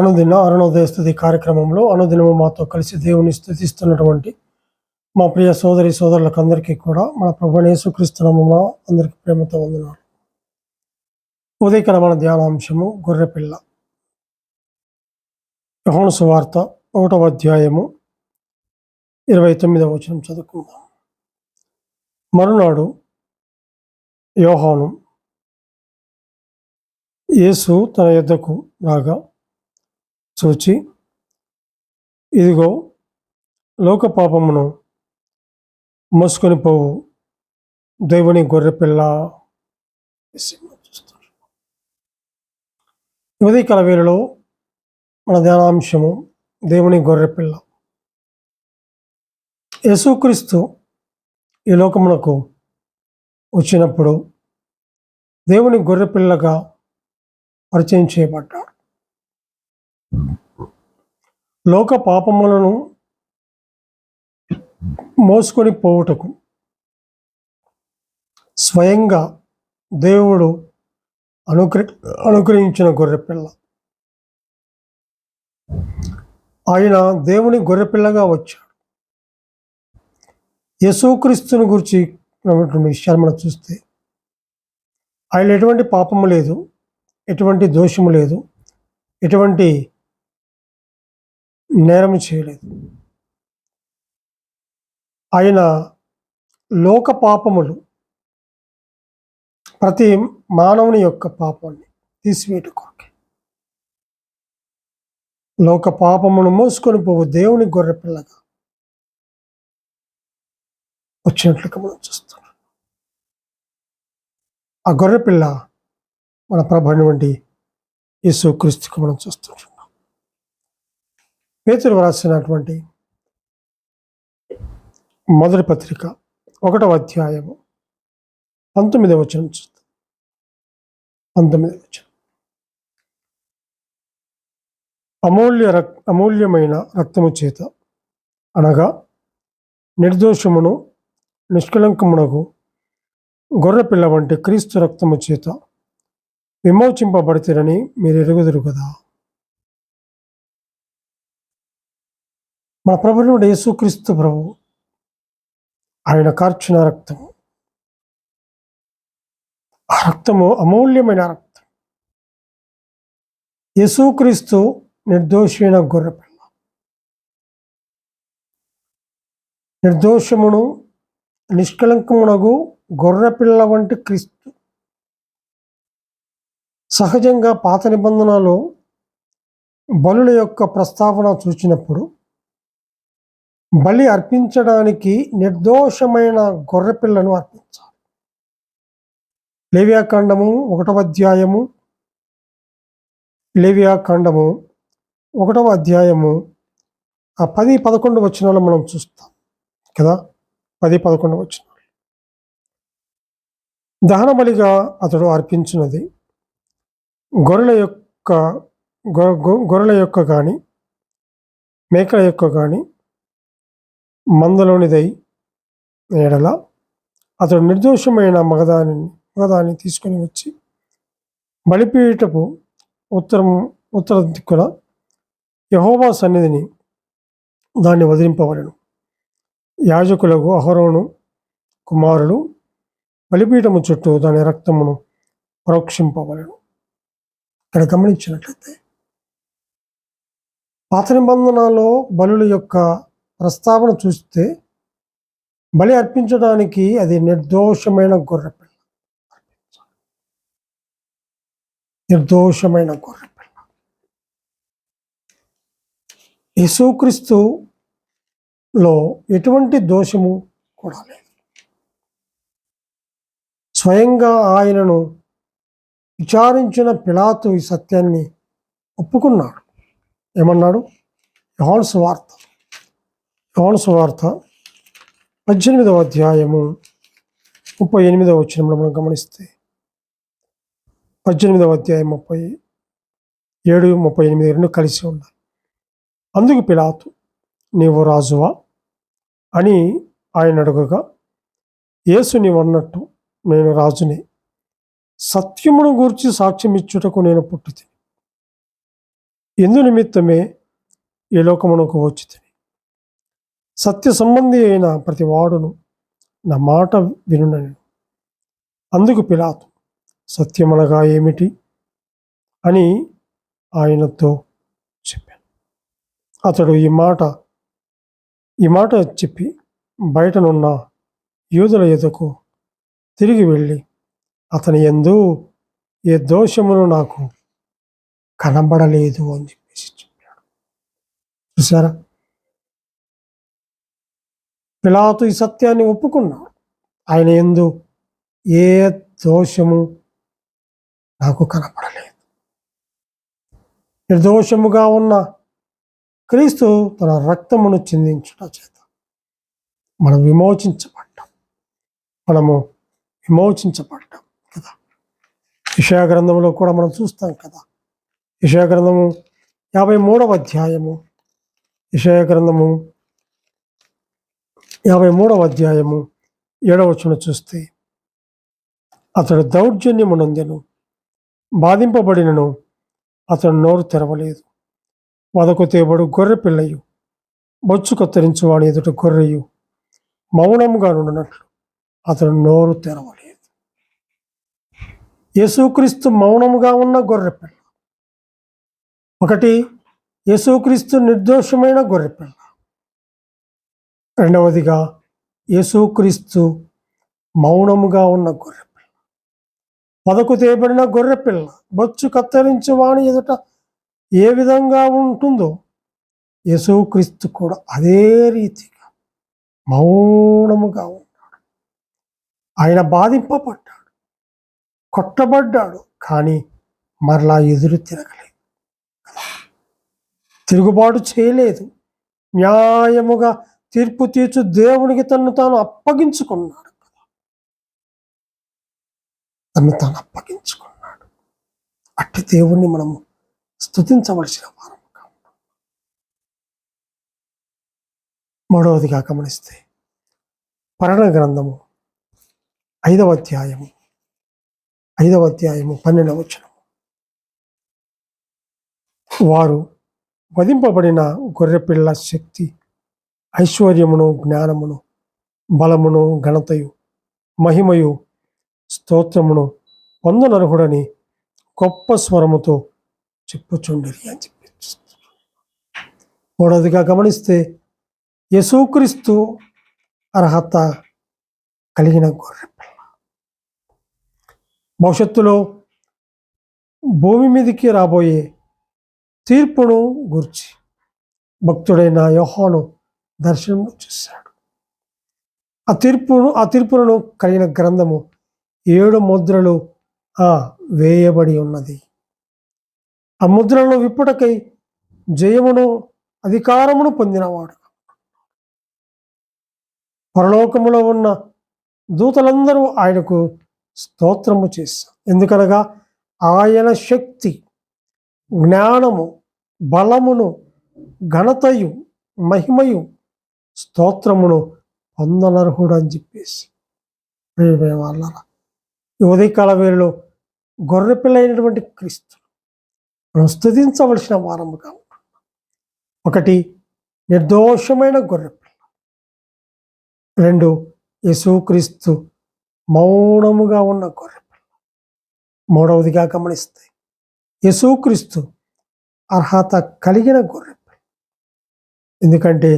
అనుదిన అరుణోదయ స్థుతి కార్యక్రమంలో అనుదినము మాతో కలిసి దేవుని స్థుతిస్తున్నటువంటి మా ప్రియ సోదరి సోదరులకు అందరికీ కూడా మన ప్రభు యేసుక్రీస్తునామమున అందరికీ ప్రేమతో వందనాలు. ఉదయకర మన ధ్యానాంశము గొర్రెపిల్ల. యహోను సువార్త ఒకటవ అధ్యాయము ఇరవై తొమ్మిదవ వచనం చదువుకుందాం. మరునాడు యోహాను యేసు తన యొద్దకు రాగా చూచి ఇదిగో లోక పాపమును మోసుకొని పోవు. దేవుని గొర్రెపిల్ల ఉదయకాల వేళలో మన ధ్యానాంశము దేవుని గొర్రెపిల్ల. యేసుక్రీస్తు ఈ లోకమునకు వచ్చినప్పుడు దేవుని గొర్రెపిల్లగా పరిచయం చేయబడ్డాడు. లోక పాపములను మోసుకొని పోవుటకు స్వయంగా దేవుడు అనుగ్ర అనుగ్రహించిన గొర్రెపిల్ల. ఆయన దేవుని గొర్రెపిల్లగా వచ్చాడు. యశోక్రీస్తుని గురించి విషయాలు మనం చూస్తే ఆయన ఎటువంటి పాపము లేదు ఎటువంటి దోషము లేదు ఎటువంటి నేరము చేయలేదు. ఆయన లోక పాపములు ప్రతి మానవుని యొక్క పాపాన్ని తీసివేట లోక పాపమును మోసుకొని పోవు దేవుని గొర్రె పిల్లగా వచ్చినట్లుగా మనం చూస్తున్నాం. ఆ గొర్రె పిల్ల మన ప్రభు వంటి యేసు క్రీస్తుకు మనం చూస్తున్నాం. పేతురు వ్రాసినటువంటి మొదటి పత్రిక ఒకటవ అధ్యాయము పంతొమ్మిదవ వచనం చూస్తాం పంతొమ్మిదవ వచనం. అమూల్య రక్ అమూల్యమైన రక్తము చేత అనగా నిర్దోషమును నిష్కలంకమునకు గొర్రెపిల్ల వంటి క్రీస్తు రక్తము చేత విమోచింపబడితేనని మీరు ఎరుగుదురు కదా. మన ప్రభుత్వ యేసుక్రీస్తు ప్రభు ఆయన కార్చిన రక్తము ఆ రక్తము అమూల్యమైన రక్తం. యేసుక్రీస్తు నిర్దోషమైన గొర్రెపిల్ల నిర్దోషమును నిష్కలంకమునగు గొర్రెపిల్ల వంటి క్రీస్తు. సహజంగా పాత నిబంధనలో బలుల యొక్క ప్రస్తావన చూచినప్పుడు బలి అర్పించడానికి నిర్దోషమైన గొర్రెపిల్లను అర్పించాలి. లేవ్యాకాండము ఒకటవ అధ్యాయము లేవ్యాకాండము ఒకటవ అధ్యాయము ఆ పది పదకొండు వచనాలు మనం చూస్తాం కదా? పది పదకొండు వచనాలు. దహన బలిగా అతడు అర్పించినది గొర్రెల యొక్క గొర్రెల యొక్క కానీ మేకల యొక్క కానీ మందలోనిదై ఎడల అతడు నిర్దోషమైన మగదాని మగదాన్ని తీసుకొని వచ్చి బలిపీటపు ఉత్తరం ఉత్తర దిక్కున యహోవా సన్నిధిని దాన్ని వదిలింపవలను యాజకులకు అహరోను కుమారుడు బలిపీఠము చుట్టూ దాని రక్తమును పరోక్షింపవలను. ఇక్కడ గమనించినట్లయితే పాత నిబంధనలో బలుల యొక్క ప్రస్తావన చూస్తే బలి అర్పించడానికి అది నిర్దోషమైన గొర్రెపిల్ల. నిర్దోషమైన గొర్రెపిల్ల. యేసుక్రీస్తులో ఎటువంటి దోషము కూడా లేదు. స్వయంగా ఆయనను విచారించిన పిలాతు ఈ సత్యాన్ని ఒప్పుకున్నాడు. ఏమన్నాడు? యోహాన్స్ వార్త యోహాన్స్ వార్త పద్దెనిమిదవ అధ్యాయము ముప్పై ఎనిమిదవ వచ్చినప్పుడు మనం గమనిస్తే పద్దెనిమిదవ అధ్యాయం ముప్పై ఏడు ముప్పై ఎనిమిది రెండు కలిసి ఉన్నాయి. అందుకు పిలాతు నీవు రాజువా? అని ఆయన అడుగగా యేసు నీవన్నట్టు నేను రాజుని. సత్యమును గూర్చి సాక్ష్యం ఇచ్చుటకు నేను పుట్టుతిని. ఎందు నిమిత్తమే ఈ లోకమునకు వచ్చి సత్య సంబంధి అయిన ప్రతి వాడును నా మాట వినునని. అందుకు పిలాతు సత్యమనగా ఏమిటి? అని ఆయనతో చెప్పాను. అతడు ఈ మాట ఈ మాట చెప్పి బయటనున్న యూదుల ఎదుకు తిరిగి వెళ్ళి అతని ఎందు ఏ దోషమును నాకు కనబడలేదు అని చెప్పేసి చెప్పాడు. చూసారా పిలాతు ఈ సత్యాన్ని ఒప్పుకున్నాడు. ఆయన ఎందు ఏ దోషము నాకు కనపడలేదు. నిర్దోషముగా ఉన్న క్రీస్తు తన రక్తమును చిందించుట చేత మనం విమోచించబడ్డాం. మనము విమోచించబడ్డాం కదా. విషయా గ్రంథంలో కూడా మనం చూస్తాం కదా. విషయా గ్రంథము యాభై మూడవ అధ్యాయము. విషయ గ్రంథము యాభై మూడవ అధ్యాయము ఏడవచనం చూస్తే అతడు దౌర్జన్యమునందెను బాధింపబడినను అతడు నోరు తెరవలేదు. వదకు తేబడు గొర్రె పిల్లయు బొచ్చు కత్తిరించు వాడి ఎదుట గొర్రెయు మౌనముగా నుండినట్లు అతడు నోరు తెరవలేదు. యేసుక్రీస్తు మౌనముగా ఉన్న గొర్రె పిల్ల. ఒకటి యేసుక్రీస్తు నిర్దోషమైన గొర్రెపిల్ల రెండవదిగా యేసుక్రీస్తు మౌనముగా ఉన్న గొర్రెపిల్ల. పదకు తేబడిన గొర్రెపిల్ల బొచ్చు కత్తిరించు వాని ఎదుట ఏ విధంగా ఉంటుందో యేసుక్రీస్తు కూడా అదే రీతిగా మౌనముగా ఉన్నాడు. ఆయన బాధింపబడ్డాడు కొట్టబడ్డాడు కానీ మరలా ఎదురు తిరగలేదు తిరుగుబాటు చేయలేదు. న్యాయముగా తీర్పు తీర్చు దేవునికి తను తాను అప్పగించుకున్నాడు కదా. తను తాను అప్పగించుకున్నాడు. అట్టి దేవుణ్ణి మనము స్తుతించవలసిన వారం మూడవదిగా గమనిస్తే పరణ గ్రంథము ఐదవ అధ్యాయము ఐదవ అధ్యాయము పన్నెండవ వచనము. వారు వధింపబడిన గొర్రెపిల్ల శక్తి ఐశ్వర్యమును జ్ఞానమును బలమును ఘనతయు మహిమయు స్తోత్రమును పొందనర్హుడని గొప్ప స్వరముతో చెప్పుచుండరి అని చెప్పి మూడవదిగా గమనిస్తే యశూక్రీస్తు అర్హత కలిగిన గొర్రెపిల్ల భవిష్యత్తులో భూమి మీదకి రాబోయే తీర్పును గుర్చి భక్తుడైన యోహాను దర్శనం చూశాడు. ఆ తీర్పును ఆ తీర్పులను కలిగిన గ్రంథము ఏడు ముద్రలు ఆ వేయబడి ఉన్నది. ఆ ముద్రలను విప్పుటకై జయమును అధికారమును పొందినవాడు. పరలోకములో ఉన్న దూతలందరూ ఆయనకు స్తోత్రము చేశారు. ఎందుకనగా ఆయన శక్తి జ్ఞానము బలమును ఘనతయు మహిమయు స్తోత్రమును పొందనర్హుడు అని చెప్పేసి. ప్రియమైన వాళ్ళారా ఈ ఉదయకాల వేళలో గొర్రెపిల్ల అయినటువంటి క్రీస్తు మనం స్థుతించవలసిన వారముగా ఉంటున్నాం. ఒకటి నిర్దోషమైన గొర్రెపిల్ల రెండు యేసుక్రీస్తు మౌనముగా ఉన్న గొర్రెపిల్ల మూడవదిగా గమనిస్తే యేసుక్రీస్తు అర్హత కలిగిన గొర్రెపిల్ల ఎందుకంటే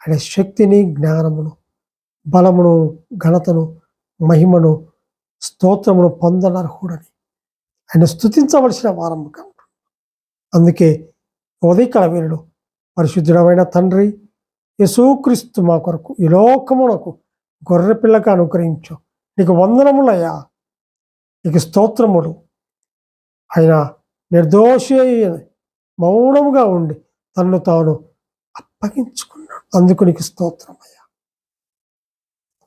ఆయన శక్తిని జ్ఞానమును బలమును ఘనతను మహిమను స్తోత్రమును పొందనర్హుడని ఆయన స్థుతించవలసిన వారముగా అందుకే ఉదయకాల వీరుడు పరిశుద్ధుడమైన తండ్రి యేసుక్రీస్తు మా కొరకు ఈ లోకమునకు గొర్రెపిల్లగా అనుగ్రహించు. నీకు వందనములయ్యా. నీకు స్తోత్రములు. ఆయన నిర్దోషి మౌనముగా ఉండి తన్ను తాను అప్పగించుకున్నాడు. అందుకు నీకు స్తోత్రమయ్యా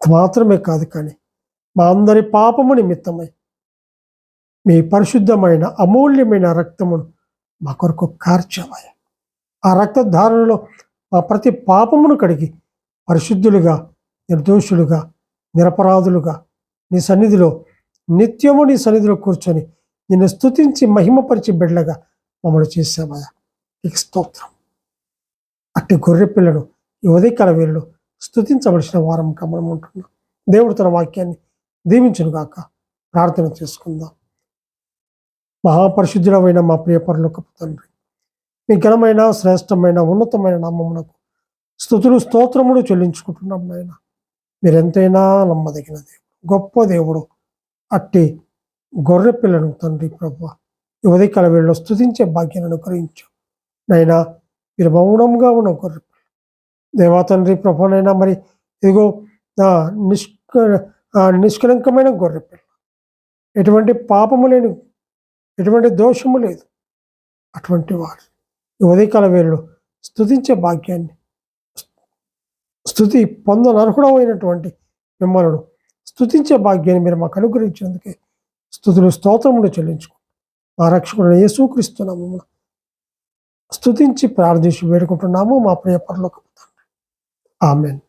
మాత్రమే కాదు కానీ మా అందరి పాపము నిమిత్తమై మీ పరిశుద్ధమైన అమూల్యమైన రక్తమును మా కొరకు కార్చామయ్యా ఆ రక్తధారణలో మా ప్రతి పాపమును కడిగి పరిశుద్ధులుగా నిర్దోషులుగా నిరపరాధులుగా నీ సన్నిధిలో నిత్యము నీ సన్నిధిలో కూర్చొని నిన్ను స్తుతించి మహిమపరిచి బిడ్డగా మమ్మల్ని చేశామయ్యా నీకు స్తోత్రం. అట్టి గొర్రె పిల్లను ఈ ఉదయకాల వేళలో స్తుతించవలసిన వారం మనం ఉంటున్నాం. దేవుడు తన వాక్యాన్ని దీవించునుగాక. ప్రార్థన చేసుకుందాం. మహాపరిశుద్ధుడమైన మా ప్రియ తండ్రి మీ ఘనమైన శ్రేష్టమైన ఉన్నతమైన నామమునకు స్థుతులు స్తోత్రములు చెల్లించుకుంటున్నాం నాయన. మీరెంతైనా నమ్మదగిన దేవుడు గొప్ప దేవుడు అట్టి గొర్రె పిల్లను తండ్రి ప్రభు ఈ ఉదయకాల వేళలో స్తుతించే భాగ్యాన్ని అనుగ్రహించు. నైనా మీరు మౌనంగా ఉన్న గొర్రె దేవా తండ్రి ప్రభునైనా మరి ఇదిగో నిష్క నిష్కలంకమైన గొర్రె పిల్ల. ఎటువంటి పాపము లేని ఎటువంటి దోషము లేదు. అటువంటి వారు. ఈ ఉదయకాల వేళలో స్థుతించే భాగ్యాన్ని స్థుతి పొందనర్హుడమైనటువంటి మిమ్మల్ని స్థుతించే భాగ్యాన్ని మీరు మాకు అనుగ్రహించినందుకే స్థుతులు స్తోత్రములు చెల్లించుకుంటాం మా రక్షకుడు యేసుక్రీస్తున్నాము స్తుతించి ప్రార్థించి వేడుకుంటున్నాము. మా ప్రియ పరలోక Amen.